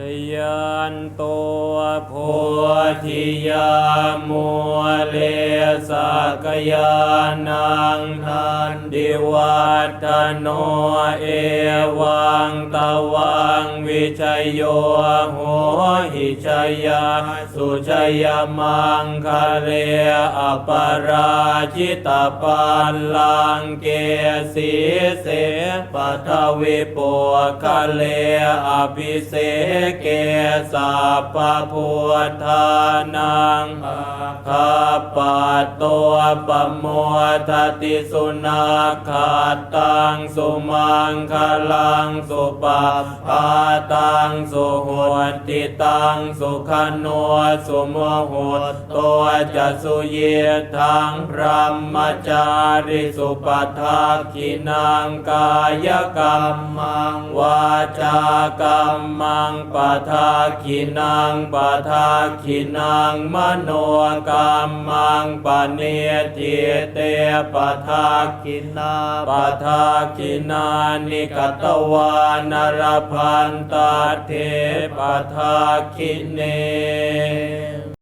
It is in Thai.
สยันตัวโพธิยามัวเล สักยานังทันดิวัตโนเอวังตวังวิชยโยโหหิชยาสุชยมังคะเลอปราชิตปัลลังเกสีเสปัทวิปุคะเลอภิเสเกสัพพพุทธานังข้าปัตัวปโมทติสุนาขาตังสุมังคลังสุปปาตังสุโหติตังสุขโนสุโมโหตัวจะสุเยทังพระมจาริสุปทาคินังกายกรรมังวาจากรรมังปทาคินังปทาคินังมโนกรรมังปเนติเตปทากินาปทากินานิกตวานรพันตาเทปทาคิเน